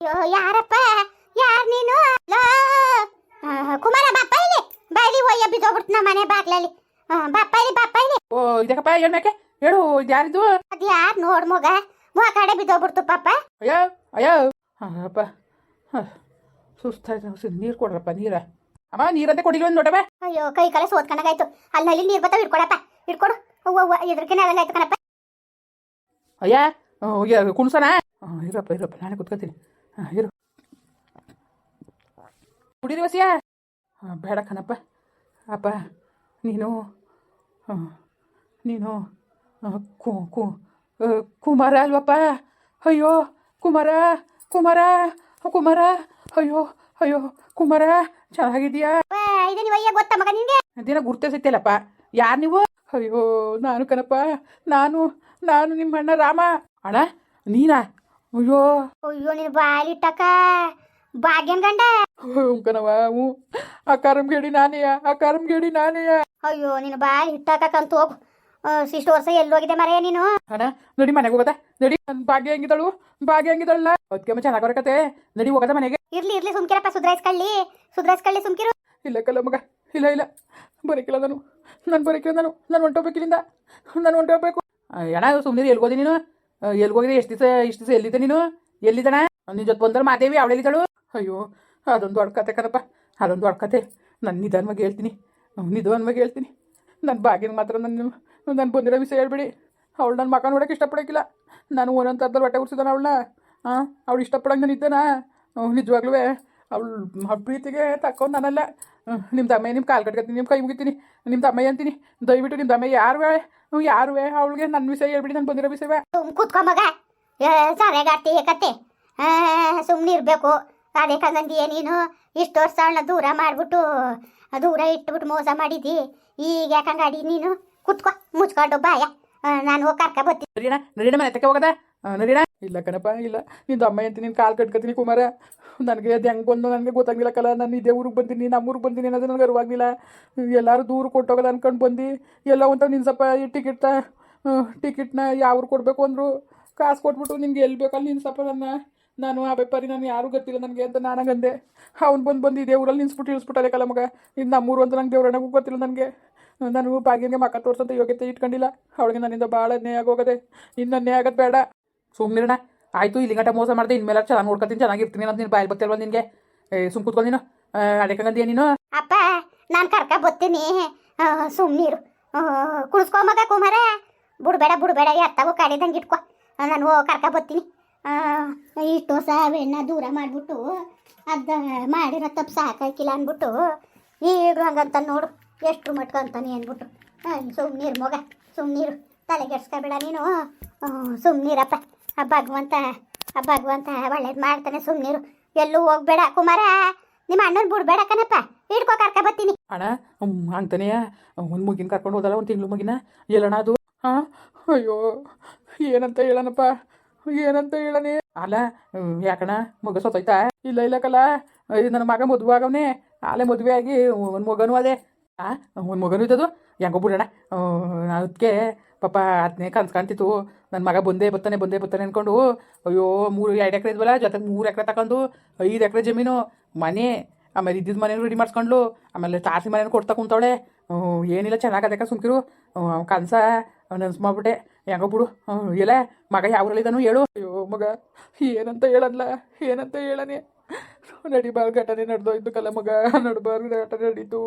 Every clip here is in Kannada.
ಅಯ್ಯೋ ಯಾರಪ್ಪ? ಯಾರ್ ನೀನು? ಕುಮಾರ ಬಾಪ ಇಲ್ಲಿ. ಬಾಯ್ಲಿ ಒಯ್ಯ ಬಿದ್ದೋಗ್ಬಿಡ್ತು ನಮ್ಮ ಮನೆ ಬಾಗ್ಲಲ್ಲಿ. ಬಾಪ್ಪ ಬಾಪ ಇಲ್ಲಿ ಬಾಪ ಇಲ್ಲಿ. ಓ ಇದಕ್ಕಪ್ಪ ಹೇಳ್ಬೇಕೆ ಹೇಳು ಯಾರಿದು? ಅದ್ ಯಾರ್ ನೋಡ್ ಮಗ? ಮುಖ ಕಡೆ ಬಿದ್ದೋಗ್ಬಿಡ್ತು ಪಾಪ. ಅಯ್ಯೋ ಅಯ್ಯೋ. ಅಪ್ಪ. ಸುಸ್ತಾಯ್ತು ನೀರು ಕೊಡ್ರಪ್ಪ ನೀರ. ಅಮ್ಮ ನೀರಂತೆ ಕೊಡಿಲ್ವ ನೋಡಪ್ಪ. ಅಯ್ಯೋ ಕೈ ಕಾಲ ಸೋತ್ಕೊಂಡಾಗಾಯ್ತು. ಅಲ್ಲಿ ಅಲ್ಲಿ ನೀರ್ ಬರ್ತಾವ ಇಟ್ಕೊಡಪ್ಪ ಇಟ್ಕೊಡು ಅವ್ವ ಅವ್ವ ಎದ್ರಕ್ಕೆ ಆದಂಗಾಯ್ತು ಕಣಪ್ಪ. ಅಯ್ಯ ಕುಣ್ಸನ? ಇರಪ್ಪ ಇರಪ್ಪ ನಾನೇ ಕುತ್ಕೋತೀನಿ. ಇರು. ಕುಡೀರಿ ವಸಿಯ? ಹಾಂ ಬೇಡ ಕಣಪ್ಪ. ಅಪ್ಪ ನೀನು ನೀನು ಕು ಕು ಕುಮಾರ ಅಲ್ವಪ್ಪ? ಅಯ್ಯೋ ಕುಮಾರ ಕುಮಾರ ಕುಮಾರ ಅಯ್ಯೋ ಅಯ್ಯೋ ಕುಮಾರ ಚೆನ್ನಾಗಿದೆಯಾ ಗೊತ್ತಾ ಮಗ ಅದೇನೋ ಸಿಗ್ತಿಲ್ಲಪ್ಪ ಯಾರು ನೀವು? ಅಯ್ಯೋ ನಾನು ಕಣಪ್ಪ. ನಾನು ನಾನು ನಿಮ್ಮ ಅಣ್ಣ ರಾಮ. ಅಣ್ಣ ನೀನಾ? ಅಯ್ಯೋ. ಅಯ್ಯೋ ನೀನು ಬಾಲಿಟ್ಟಕ್ಕ ಭಾಗ್ಯನ್ ಗಂಡ? ಕಣವ ಹ್ಞೂ. ಆ ಕರಂಗೇಡಿ ನಾನೇ ಆ ಕರಂಗೇಡಿ ನಾನೇ ಅಯ್ಯೋ ನೀನು ಬಾಯಿ ಹಿಟ್ಟಾಕಂತ ಹೋಗು. ಇಷ್ಟು ವರ್ಷ ಎಲ್ಲೋಗಿದೆ ಮರೆಯ ನೀನು? ಅಣ್ಣ ನಡಿ ಮನೆಗೆ ಹೋಗದ. ನಡಿ ಭಾಗ್ಯ ಹೆಂಗಿದಳು? ಭಾಗ್ಯ ಹೆಂಗಿದಳಲ್ಲ? ಅದಕ್ಕೆ ಚೆನ್ನಾಗಿ ಬರಕತ್ತೆ ನಡಿ ಹೋಗದ ಮನೆಗೆ. ಇರ್ಲಿ ಇರ್ಲಿ ಸುಮ್ಕಿರಪ್ಪ ಸುಧಾರಿಸ್ಕೊಳ್ಳಿ ಸುಧಾರಿಸ್ಕೊಳ್ಳಿ ಸುಮ್ಕಿರು. ಇಲ್ಲ ಕಲ್ಲ ಮಗ ಇಲ್ಲ ಇಲ್ಲ. ಬರಕಿಲ್ಲ ನಾನು ನಾನು ಬರಕಿಲ್ಲ ನಾನು ನಾನು ಹೊಂಟೋಗ್ಬೇಕಿಲ್ಲಿಂದ ನಾನು ಹೊಂಟೋಗ್ಬೇಕು. ಅಣ್ಣ ಸುಮ್ಮನೆ ಎಲ್ಗೋದಿ ನೀನು? ಎಲ್ಗೋಗಿದೆ ಎಷ್ಟು ದಿವಸ ಇಷ್ಟು ದಿವಸ ಎಲ್ಲಿದ್ದೆ ನೀನು? ಎಲ್ಲಿದ್ದಣ? ನಿನ್ನ ಜೊತೆ ಬಂದ್ರೆ ಮಾದೇವಿ ಅವಳೆಲ್ಲಿದ್ದಳು ಅಯ್ಯೋ, ಅದೊಂದು ದೊಡ್ಡ ಕತೆ ಕಣಪ್ಪ. ಅದೊಂದು ದೊಡ್ಡ ಕತೆ. ನಾನು ನಿಧಾನವಾಗಿ ಹೇಳ್ತೀನಿ. ನಿಧಾನವಾಗಿ ಹೇಳ್ತೀನಿ. ನನ್ನ ಬಾಗಿನ ಮಾತ್ರ ನನ್ನ ನನ್ನ ಬಂದಿರೋ ವಿಷಯ ಹೇಳ್ಬಿಡಿ. ಅವಳು ನನ್ನ ಮಕ ನೋಡೋಕೆ ಇಷ್ಟಪಡೋಕ್ಕಿಲ್ಲ. ನಾನು ಒಂದೊಂದು ಥರದಲ್ಲಿ ಹೊಟ್ಟೆ ಉರ್ಸಿದಾನ ಅವಳನ್ನ ಹಾಂ ಅವಳು ಇಷ್ಟಪಡಂಗೆ ನಾನು ಇದ್ದಾನ. ನಿಜವಾಗ್ಲೂ ಅವಳು ಪ್ರೀತಿಗೆ ತಕ್ಕೊಂಡು ನಾನಲ್ಲ. ನಿಮ್ಮ ತಮ್ಮ ನಿಮ್ಮ ಕಾಲು ಕಟ್ಕೊತೀನಿ ನಿಮ್ಮ ಕೈ ಮುಗಿತೀನಿ ನಿಮ್ಮ ತಮ್ಮಯ್ಯ ಅಂತೀನಿ. ದಯವಿಟ್ಟು ನಿಮ್ಮ ತಮ್ಮ ಯಾರುವೆ ಯಾರುವೆ ಅವಳಿಗೆ ನನ್ನ ವಿಷಯ ಹೇಳ್ಬಿಡಿ ನಾನು ಬಂದಿರೋ ವಿಷಯ ಕೂತ್ಕೊಂಬಗ ಕೂತ್ಕೊ ಮಗ. ಸರಿಯಾಗಾಡ್ತಿ ಕತ್ತೆ ಸುಮ್ಮನೆ ಇರಬೇಕು. ಅದೇ ಕಂಗಂದಿಯ ನೀನು ಇಷ್ಟು ವರ್ಷ ಅವಳನ್ನ ದೂರ ಮಾಡಿಬಿಟ್ಟು ದೂರ ಇಟ್ಬಿಟ್ಟು ಮೋಸ ಮಾಡಿದ್ದಿ ಈಗ ಯಾಕಂಗಾಡಿ ನೀನು? ಕುತ್ಕೊ ಮುಚ್ಕೊಂಡು ಬಾಯ. ನಾನು ಹೋಗಿ ಕರ್ಕ ಬರ್ತೀನಿ. ನಡೀಣ ನಡೀಣ ಮನೆ ತಕ್ಕ ಹೋಗದ? ನಡೀಣ ಇಲ್ಲ ಕಣಪ್ಪ, ಇಲ್ಲ. ನಿಂದು ಅಮ್ಮ ಅಂತೀನಿ ನಿನ್ನ ಕಾಲು ಕಟ್ಕೊತೀನಿ ಕುಮಾರ. ನನಗೆ ಅದು ಹೆಂಗೆ ಬಂದು ನನಗೆ ಗೊತ್ತಾಗಿಲ್ಲ ಕಲ. ನಾನು ಇದೇ ಊರಿಗೆ ಬಂದೀನಿ ನಮ್ಮ ಊರಿಗೆ ಬಂದೀನಿ ಅನ್ನೋದು ನನಗೆ ಅರಿವಾಗಿಲ್ಲ ಎಲ್ಲರೂ ದೂರ ಕೊಟ್ಟೋಗೋದು ಅನ್ಕೊಂಡು ಬಂದು. ಎಲ್ಲ ಒಂಥರ ನಿನ್ನ ಸ್ವಲ್ಪ ಈ ಟಿಕೆಟ್ನ ಟಿಕೆಟ್ನ ಯಾವ ಕೊಡಬೇಕು ಅಂದರು. ಕಾಸು ಕೊಟ್ಬಿಟ್ಟು ನಿನಗೆ ಎಲ್ಲಿ ಬೇಕಲ್ಲಿ ನಿನ್ನ ಸ್ವಲ್ಪ ನನ್ನ. ನಾನು ಆ ವ್ಯಾಪಾರಿ, ನಾನು ಯಾರೂ ಗೊತ್ತಿಲ್ಲ ನನಗೆ ಅಂತ ನಾನಾಗಂದೆ ಅವ್ನು ಬಂದು ಬಂದು ಇದೇ ಊರಲ್ಲಿ ನಿನ್ಸ್ಬಿಟ್ಟು ಇಳಿಸ್ಬಿಟ್ಟಾರೆ ಕಲ ಮಗ. ಇನ್ನು ನಮ್ಮೂರು ಅಂತ ನಂಗೆ ದೇವ್ರಣ್ಣಗೂ ಗೊತ್ತಿಲ್ಲ ನನಗೆ. ನಾನು ಬಾಗಿನಿಗೆ ಮಕ್ಕ ತೋರ್ಸಂತ ಯೋಗ್ಯತೆ ಇಟ್ಕೊಂಡಿಲ್ಲ. ಅವಳಿಗೆ ನನ್ನಿಂದ ಭಾಳ ನೇ ಆಗೋಗದೆ. ಇನ್ನು ನೇ ಆಗೋದು ಬೇಡ. ಸುಮ್ಮನಿರಣ ಆಯಿತು ಇಲ್ಲಿ ಗಂಟ ಮೋಸ ಮಾಡ್ದೆ ಇನ್ಮೇಲೆ ಚೆನ್ನಾಗಿ ನೋಡ್ಕೊತೀನಿ ಚೆನ್ನಾಗಿರ್ತೀನಿ ಅಂತ ನೀನು ಬಾಯಲ್ಲಿ ಬರ್ತಿಲ್ವ ನಿನಗೆ? ಸುಮ್ ಕೂತ್ಕೊಂಡು ನೀನು. ನೀನು? ಅಪ್ಪ ನಾನು ಕರ್ಕ ಬರ್ತೀನಿ ಸುಮ್ಮನೀರು ಕುಳಿಸ್ಕೊ ಮಗ ಕುಮಾರ. ಬಿಡ್ಬೇಡ ಬಿಡ್ಬೇಡ ಎತ್ತಾಗೋ ಕಾಡಿದಂಗೆ ಇಟ್ಕೊ. ನಾನು ಕರ್ಕ ಬರ್ತೀನಿ ಆ, ಇಷ್ಟು ಬೆಣ್ಣ ದೂರ ಮಾಡಿಬಿಟ್ಟು ಅದ ಮಾಡಿರೋ ತಪ್ಪು ಸಾಕಾಕಿಲ್ಲ ಅಂದ್ಬಿಟ್ಟು ಈಡು ಹಂಗಂತ ನೋಡು. ಎಷ್ಟು ಮಟ್ಕ ಅಂತಾನೆ ಅಂದ್ಬಿಟ್ಟು. ಸುಮ್ಮನೀರು ಮಗ ಸುಮ್ಮನೀರು ತಲೆಗೆಡ್ಸ್ಕೊಬೇಡ ನೀನು. ಸುಮ್ಮನೀರಪ್ಪ ಆ ಭಗವಂತ ಆ ಭಗವಂತ ಒಳ್ಳೇದು ಮಾಡ್ತಾನೆ ಸುಮ್ಮನಿರು ಎಲ್ಲೂ ಹೋಗ್ಬೇಡ ಕುಮಾರ. ನಿಮ್ಮ ಅಣ್ಣನ ಬಿಡ್ಬೇಡ ಕಣಪ್ಪ. ಹಿಡ್ಕೊ ಕರ್ಕ ಬರ್ತೀನಿ. ಅಣ್ಣ ಅಂತಾನೆಯ ಒಂದು ಮುಗಿನ ಕರ್ಕೊಂಡು ಹೋದಲ್ಲ, ಒಂದು ತಿಂಗಳು ಮುಗಿನ? ಎಲ್ಲಣ ಅದು? ಹಾ? ಅಯ್ಯೋ, ಏನಂತ ಹೇಳನಪ್ಪ ಏನಂತ ಹೇಳನೆ ಅಲ್ಲ ಯಾಕಣ ಮಗ ಸೊತ್ತೈತಾ ಇಲ್ಲ ಇಲ್ಲ ಕಲ್ಲ. ನನ್ನ ಮಗ ಮದುವೆ ಆಗವನೆ. ಆಲೆ ಮದುವೆ ಆಗಿ ಒಂದು ಮಗನೂ ಅದೇ. ಆ, ಒಂದು ಮಗನೂ ಇದ್ದದು ಹೆಂಗೋ ಬಿಡೋಣ. ಅದಕ್ಕೆ ಪಾಪ ಅದನ್ನೇ ಕಾಣ್ತಿತ್ತು. ನನ್ನ ಮಗ ಬಂದೇ ಬರ್ತಾನೆ ಬಂದೇ ಬರ್ತಾನೆ ಅಂದ್ಕೊಂಡು ಅಯ್ಯೋ, ಮೂರು, ಎರಡು ಎಕರೆ ಇದ್ವಲ್ಲ, ಜೊತೆಗೆ ಮೂರು ಎಕರೆ ತಗೊಂಡು ಐದು ಎಕರೆ ಜಮೀನು, ಮನೆ, ಆಮೇಲೆ ಇದ್ದಿದ್ದು ಮನೆ ರೆಡಿ ಮಾಡಿಸ್ಕೊಂಡ್ಲು, ಆಮೇಲೆ ತಾಸಿ ಮನೇನ ಕೊಡ್ತಾ ಕುಂತವಳೆ. ಏನಿಲ್ಲ ಚೆನ್ನಾಗದಕ್ಕೆ ಸುಮ್ಕಿರು. ಕನಸ ಕನ್ಸ ನನ್ಸ್ ಮಾಡ್ಬಿಟ್ಟೆ ಹೆಂಗೋ ಬಿಡು ಇಲ್ಲ ಮಗ ಯಾವ ಊರಲ್ಲಿದ್ದಾನು ಹೇಳು. ಅಯ್ಯೋ, ಮಗ, ಏನಂತ ಹೇಳಲ್ಲ ಏನಂತ ಹೇಳನೆ. ನಡಿಬಾರ್ದು ಘಟನೆ ನಡೆದೋಯ್ತು ಕಲ್ಲ ಮಗ ನಡಬಾರ್ದು ಘಟನೆ ನಡೀತು.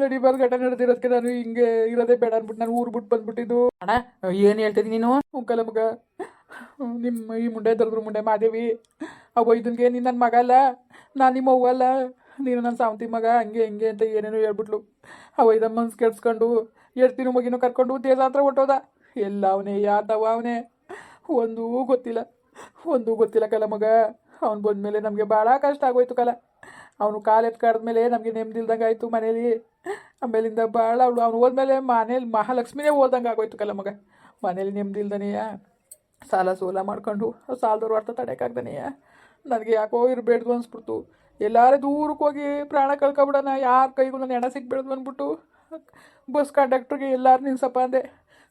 ನಡಿಬಾರ್ದು ಘಟನೆ ನಡೆದಿರೋದಕ್ಕೆ ನಾನು ಹಿಂಗೆ ಇರೋದೇ ಬೇಡ ಅನ್ಬಿಟ್ಟು ನಾನು ಊರು ಬಿಟ್ಟು ಬಂದ್ಬಿಟ್ಟಿದ್ದು. ಅಣ್ಣ, ಏನು ಹೇಳ್ತಿದ್ದೀನಿ ನೀನು? ಉಂಕಲ ಮಗ. ನಿಮ್ಮ ಈ ಮುಂಡೆ ದರ್ದ್ರ ಮುಂಡೆ ಮಾದೇವಿ. ಅವ ಇದನ್ಗೆ ನೀನು ನನ್ನ ಮಗ ಅಲ್ಲ? ನಾನು ನಿಮ್ಮ ಅವ್ವ ಅಲ್ಲ? ನೀನು ನನ್ನ ಸಾವಂತಿ ಮಗ, ಹಂಗೆ ಹಿಂಗೆ ಅಂತ ಏನೇನೋ ಹೇಳ್ಬಿಟ್ಲು. ಅವ ಇದ ಮನ್ಸು ಕೆಡ್ಸ್ಕೊಂಡು, ಎಡ್ತಿನ ಮಗಿನೂ ಕರ್ಕೊಂಡು ದೇಶ ಹತ್ರ ಹೊಟ್ಟೋದ ಎಲ್ಲ ಅವನೇ ಯಾತವ ಅವನೇ? ಒಂದೂ ಗೊತ್ತಿಲ್ಲ. ಒಂದೂ ಗೊತ್ತಿಲ್ಲ ಕಲ ಮಗ. ಅವ್ನು ಬಂದಮೇಲೆ ನಮಗೆ ಭಾಳ ಕಷ್ಟ ಆಗೋಯ್ತು ಕಲ. ಅವನು ಕಾಲು ಎತ್ಕಾಡ್ದ್ಮೇಲೆ ನಮಗೆ ನೆಮ್ಮದಿಲ್ದಂಗೆ ಆಯಿತು ಮನೇಲಿ. ಆಮೇಲಿಂದ ಭಾಳ ಅವಳು, ಅವ್ನು ಹೋದ್ಮೇಲೆ ಮನೇಲಿ ಮಹಾಲಕ್ಷ್ಮಿನೇ ಹೋದಂಗೆ ಆಗೋಯ್ತು ಕಲ ಮಗ. ಮನೇಲಿ ನೆಮ್ಮದಿಲ್ದನೆಯ ಸಾಲ ಸೋಲ ಮಾಡ್ಕೊಂಡು ಸಾಲದವ್ರು ಅರ್ಥ ತಡೆಯೋಕ್ಕಾಗ್ದನೆಯ ನನಗೆ ಯಾಕೋ ಇರಬೇಡ್ದು ಅನಿಸ್ಬಿಡ್ತು. ಎಲ್ಲಾರು ದೂರಕ್ಕೆ ಹೋಗಿ ಪ್ರಾಣ ಕಳ್ಕೊಬಿಡೋಣ, ಯಾರ ಕೈಗೂ ನನ್ನ ಹೆಣ ಸಿಗ್ಬೇಡ್ದು ಅಂದ್ಬಿಟ್ಟು ಬಸ್ ಕಂಡಕ್ಟ್ರಿಗೆ ಎಲ್ಲರೂ ನಿಲ್ಸಪ್ಪ ಅಂದೆ.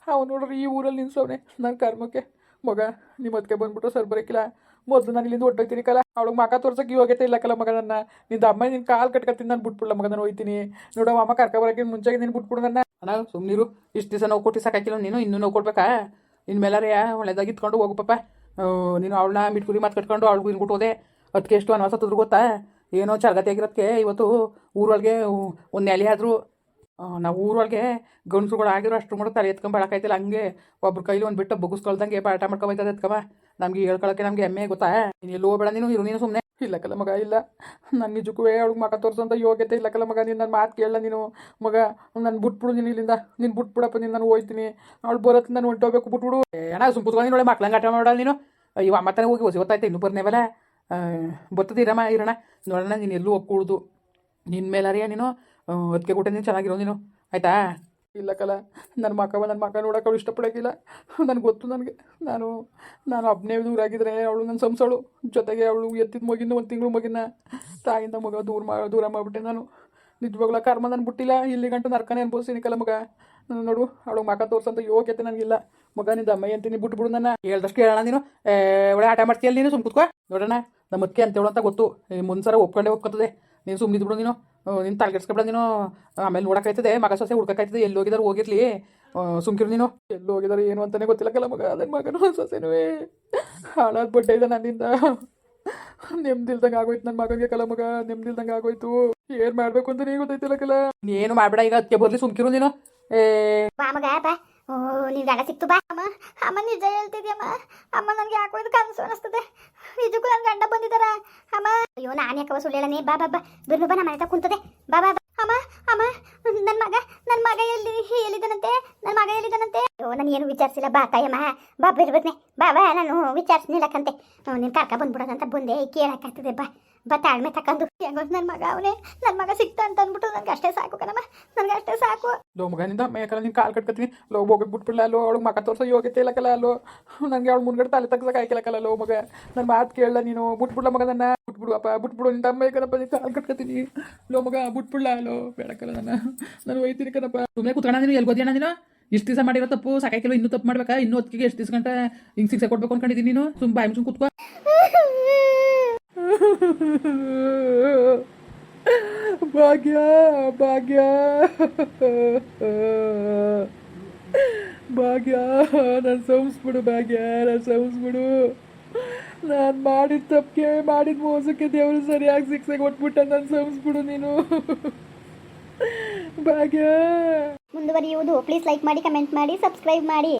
ಅವ್ನು ನೋಡ್ರಿ ಈ ಊರಲ್ಲಿ ನಿಲ್ಸವ್ನೆ ನನ್ನ ಕರ್ಮಕ್ಕೆ. ಮಗ ನಿಮ್ಮ ಅದಕ್ಕೆ ಬಂದ್ಬಿಟ್ಟು ಸರ್ ಬರೋಕ್ಕಿಲ್ಲ ಮೊದಲು ನಾನು ಇಲ್ಲಿಂದ ಹೊಟ್ಟೋಗ್ತೀನಿ ಕಲ. ಅವಳಿಗೆ ಮಕ ತೋರ್ಸಕ್ಕೆ ಯೋಗ್ಯತೆ ಇಲ್ಲ ಕಲ ಮಗ ನನ್ನ ನಿಂದ ಅಮ್ಮ ನಿನ್ನ ಕಾಲು ಕಟ್ಕೊತೀನಿ ನಾನು ಬಿಟ್ಬಿಡ್ಲ ಮಗ ನಾನು ಹೋಯ್ತೀನಿ. ನೋಡು ಅಮ್ಮ ಕರ್ಕೊ ಬರೋಕೆ ಮುಂಚೆಗೆ ನೀನು ಬಿಟ್ಬಿಡು ನಾನು ಸುಮ್ಮನಿರು ಇಷ್ಟು ದಿವಸ ನೋವು ಕೊಟ್ಟು ಸಾಕಾಕಿಲ್ಲ ನೀನು, ಇನ್ನೂ ನೋವು ಕೊಡ್ಬೇಕಾ? ಮೇಲಾರೆ ಒಳ್ಳೆದಾಗಿ ಇತ್ಕೊಂಡು ಹೋಗು ಪಾಪ. ನೀನು ಅವಳನ್ನ ಮಿಟ್ಕುರಿ ಮಾತು ಕಟ್ಕೊಂಡು ಅವಳಿಗೂ ಇನ್ಬಿಟ್ಟು ಹೋದೆ. ಅದಕ್ಕೆ ಎಷ್ಟು ಅನ್ವಾಸ ತದ್ರು ಗೊತ್ತಾ? ಏನೋ ಚರ್ಗತಿ ಆಗಿರೋದಕ್ಕೆ ಇವತ್ತು ಊರೊಳಗೆ ಒಂದು ನೆಲೆ ಆದರೂ. ನಾವು ಊರೊಳಗೆ ಗಂಡಸುಗಳು ಆಗಿರೋ ಅಷ್ಟ್ರು ಕೂಡ ತಲೆ ಎತ್ಕೊಂಬಳಕಾಯ್ತಿಲ್ಲ ಹಂಗೆ ಒಬ್ರ ಕೈಲಿ ಒಂದು ಬಿಟ್ಟು ಬಗ್ಗಿಸ್ಕೊಳ್ದಂಗೆ ಪಾಠ ಮಾಡ್ಕೊಬೈತದೆ ಎತ್ಕವ ನಮ್ಗೆ ಹೇಳ್ಕೊಳಕ್ಕೆ ನಮ್ಗೆ ಹೆಮ್ಮೆ ಗೊತ್ತಾ? ನೀನು ಎಲ್ಲೋ ಬೇಡ ನೀನು ಇರು, ನೀನು ಸುಮ್ಮನೆ ಇಲ್ಲ ಕಲ ಮಗ, ಇಲ್ಲ. ನನ್ನ ನಿಜಕ್ಕೂ ಅವಳಿಗೆ ಮಗ ತೋರಿಸೋಂಥ ಯೋಗ್ಯತೆ ಇಲ್ಲ ಕಲ ಮಗ, ನೀನು ನನ್ನ ಮಾತು ಕೇಳಲ್ಲ ನೀನು. ಮಗ, ನಾನು ಬಿಟ್ಬಿಡು ನೀನು ಇಲ್ಲಿಂದ. ನೀನು ಬಿಟ್ಬಿಡಪ್ಪ, ನೀನು ನಾನು ಹೋಯ್ತೀನಿ. ಅವಳು ಬರತ್ತೆ ನಾನು ಹೊಂಟೋಗ್ಬೇಕು ಬಿಟ್ಬಿಡು. ಏನ ಸುಮ್ ಕುತ್ಕೊಂಡು ಒಳ್ಳೆ ಮಕ್ಳಂಗೆ ಆಟ ಮಾಡೋಣ ನೀನು? ಇವ ಮತ್ತೆ ಹೋಗಿ ಹೊಸ ಗೊತ್ತಾಯ್ತು ಇನ್ನೂ ಬರ್ನೇವಲ್ಲ ಬರ್ತದಿರಮ್ಮ ಇರೋಣ ನೋಡೋಣ ನೀನು ಎಲ್ಲೂ ಒಪ್ಕೊಳ್ದು ನಿನ್ನ ಮೇಲಾರಿಯ ನೀನು. ಅದಕ್ಕೆ ಕೊಟ್ಟೆ ನೀನು, ಚೆನ್ನಾಗಿರೋ ನೀನು. ಆಯ್ತಾ? ಇಲ್ಲ ಕಲ ನನ್ನ ಮಕ್ಕವ ನನ್ನ ಮಕ್ಕ ನೋಡೋಕೆ ಅವಳು ಇಷ್ಟಪಡೋಕ್ಕಿಲ್ಲ ನನಗೆ ಗೊತ್ತು ನನಗೆ. ನಾನು ನಾನು ಒಬ್ಬನೇ ದೂರಾಗಿದ್ರೆ ಅವಳು ನನ್ನ ಸಂಸಳು. ಜೊತೆಗೆ ಅವಳು ಎತ್ತಿದ ಮಗಿನ ಒಂದು ತಿಂಗಳು ಮಗಿನ. ತಾಯಿಂದ ಮಗ ದೂರ ಮಾ, ದೂರ ಮಾಡಿಬಿಟ್ಟೆ ನಾನು. ನಿಜವಾಗ್ಲ ಕರ್ಮ ನಾನು ಬಿಟ್ಟಿಲ್ಲ. ಇಲ್ಲಿ ಗಂಟು ನರ್ಕನೇ ಅನ್ಬೋಸ್ತೀನಿ ಕಲ ಮಗ. ನೋಡು, ಅವಳು ಮಕ ತೋರ್ಸಂತ ಯೋಗ್ಯತೆ ನನಗಿಲ್ಲ. ಮಗ, ನಿಂದ ಅಮ್ಮ ಅಂತೀನಿ ಬಿಟ್ಬಿಡು ನನ್ನ. ಹೇಳ್ದಷ್ಟು ಕೇಳೋಣ ನೀನು. ಒಳ್ಳೆ ಆಟ ಮಾಡ್ತೀಯಲ್ಲ ನೀನು? ಸುಮ್ ಕೂತ್ಕೋ. ನೋಡೋಣ ನಮ್ಮ ಅದಕ್ಕೆ ಅಂತೇಳು ಅಂತ ಗೊತ್ತು. ಮುಂದ್ಸರ ಒಪ್ಕೊಂಡೇ ಒಪ್ಕೊತದೆ. ನೀನು ಸುಮ್ಮನೆ ಬಿಡು ನೀನು. ನೀನು ತಲೆಗೆಡ್ಸ್ಕೊಬೇಡ ನೀನು. ಆಮೇಲೆ ನೋಡೋಕ್ಕಾಯ್ತದೆ ಮಗ ಸೊಸೆ ಹುಡ್ಕಕ್ಕಾಯ್ತದೆ ಎಲ್ಲಿ ಹೋಗಿದಾರೆ ಹೋಗಿರ್ಲಿ. ಸುಮ್ಕಿರು ನೀನು. ಎಲ್ಲಿ ಹೋಗಿದಾರೆ, ಏನು ಅಂತಾನೆ ಗೊತ್ತಿಲ್ಲ ಮಗ ಅದೇ ಮಗನೂ ಸೊಸೆನೂ ಹಾಳಾದ ಬಡ್ಡೆ ಇದೆ ನನ್ನಿಂದ. ನೆಮ್ಮದಿಲ್ದಂಗೆ ಆಗೋಯ್ತು ನನ್ನ ಮಗನಿಗೆ ಕಲ ಮಗ ನೆಮ್ಮದಿಲ್ದಂಗೆ ಆಗೋಯ್ತು. ಏನು ಮಾಡಬೇಕು ಅಂತ ನೀವು ಗೊತ್ತೈತಿಲ್ಲ ಕಲ ಏನು ಮಾಡಬೇಡ, ಈಗ ಅದಕ್ಕೆ ಬರಲಿ ಸುಮ್ಕಿರು ನೀನು. ಏ. ಮಗ, ಬಾ. ನಿನ್ ಗಂಡ ಸಿಕ್ತು ಬಾ. ಅಮ್ಮ ಅಮ್ಮ ನಿಜ ಹೇಳ್ತಿದ್ಯಮ್ಮ ಅಮ್ಮ? ನನಗೆ ಯಾಕೋ ಇದು ಕನಸು ಅನಿಸ್ತದೆ. ನಿಜಕ್ಕೂ ನನ್ನ ಗಂಡ ಬಂದಿದ್ದಾರ? ಅಮ್ಮ. ಅಯ್ಯೋ, ನಾನು ಯಾಕವ ಸುಳ್ಳೇಳನೆ ಬಾ ಬಾ ಬಾ. ಬಿರ್ನು ಬಾ ನಮ್ಮ ಮನೆ ಕುಂತದೆ. ಬಾ ಬಾ ಅಮ್ಮ ಅಮ್ಮ ನನ್ನ ಮಗ ನನ್ನ ಮಗ ಎಲ್ಲಿ, ಎಲ್ಲಿದ್ದಾನಂತೆ? ನನ್ನ ಮಗ ಎಲ್ಲಿದ್ದಾನಂತೆ? ಅಯ್ಯೋ, ನಾನು ಏನು ವಿಚಾರಿಸಿಲ್ಲ. ಬಾ, ತಾಯಮ್ಮ. ಬಾ ಬಿರ್ಬದ್ನೆ ಬಾ ಬಾ, ನಾನು ವಿಚಾರಿಸ್ನಿಲ್ಲಕ್ಕಂತೆ. ನೀನು ಕರ್ಕ ಬಂದ್ಬಿಡೋದಂತ ಬಂದೆ. ಕೇಳಕ್ಕಾಗ್ತದೆ, ಬಾ. ಬಾ ತಾಳ್ಮೆ ತಕೊಂಡು ಹೆಂಗೋ. ನನ್ನ ಮಗ ಅವನೇ. ನನ್ನ ಮಗ ಸಿಕ್ತ ಅಂತ ಅಂದ್ಬಿಟ್ಟು ನನಗೆ ಅಷ್ಟೇ ಸಾಕು ಕಣಮ್ಮ. ನನಗೆ ಅಷ್ಟೇ ಸಾಕು. ಲೋ ಮಗನಿಂದ ಮೇಕಲ್ಲ ನಿನ್ ಕಾಲು ಕಟ್ಕೊತೀನಿ ಲೋ ಹೋಗಿ ಬಿಟ್ಬಿಡ್ಲ? ಅಲ್ಲೋ ಅವಳು ಮಗ ತೋರ್ಸೋ ಯೋಗ್ಯತೆ ಇಲ್ಲಕಲ್ಲ? ಅಲ್ಲೋ ನನಗೆ ಅವಳು ಮುಂದ್ಗಡೆ ತಲೆ ತಗ್ಸಕ್ಕೆ ಆಯ್ಕಲಕ್ಕಲ್ಲ ಲೋ ಮಗ ನನ್ನ ಮಾತು ಕೇಳಲ್ಲ ನೀನು. ಬಿಟ್ಬಿಡ್ಲ ಮಗ ನನ್ನ? ಬಿಟ್ಬಿಡು ಅಪ್ಪ ಬಿಟ್ಬಿಡು. ನಿನ್ನ ತಮ್ಮ ಕಣಪ್ಪ ನೀನು ಕಾಲು ಕಟ್ಕೊತೀನಿ ಲೋ ಮಗ ಬಿಟ್ಬಿಡ್ಲ? ಅಲ್ಲೋ ಬೇಡಕ್ಕಲ್ಲ ನನ್ನ. ನಾನು ಒಯ್ತೀನಿ ಕಣಪ್ಪ. ಸುಮ್ಮನೆ ಕುತ್ಕೋಣ ನೀನು. ಎಲ್ಲಿ ಗೊತ್ತಿಲ್ಲ ನೀನು? ಇಷ್ಟು ದಿವಸ ಮಾಡಿರೋ ತಪ್ಪು. ಸಾಕಾಯ್ಕಿಲ್ಲ ಇನ್ನೂ ತಪ್ಪು ಮಾಡ್ಬೇಕಾ? ಇನ್ನೂ ಹೊತ್ತಿಗೆ ಎಷ್ಟು ದಿವಸ ಗಂಟ ಹಿಂಗೆ ಶಿಕ್ಷೆ ಕೊಡ್ಬೇಕು ಅನ್ಕೊಂಡಿದ್ದೀನಿ ನೀನು? ಸುಮ್ಮ ಬಾಯಿ ಸುಮ್ ಕುತ್ಕೋ. ಭಾಗ್ಯ ಭಾಗ್ಯ. ಭಾಗ್ಯ, ನಾನು ಸಂಸ್ಬಿಡು ಭಾಗ್ಯ, ನಾನು ಸಂಸ್ಬಿಡು ನಾನು ಮಾಡಿದ ತಪ್ಪಿಗೆ, ಮಾಡಿದ ಮೋಸಕ್ಕೆ ದೇವರು ಸರಿಯಾಗಿ ಸಿಕ್ಸೆ ಕೊಟ್ಬಿಟ್ಟ ನಾನು ಸಂಸ್ಬಿಡು ನೀನು. ಭಾಗ್ಯ. ಮುಂದುವರಿಯುವುದು. ಪ್ಲೀಸ್ ಲೈಕ್ ಮಾಡಿ ಕಮೆಂಟ್ ಮಾಡಿ ಸಬ್ಸ್ಕ್ರೈಬ್ ಮಾಡಿ.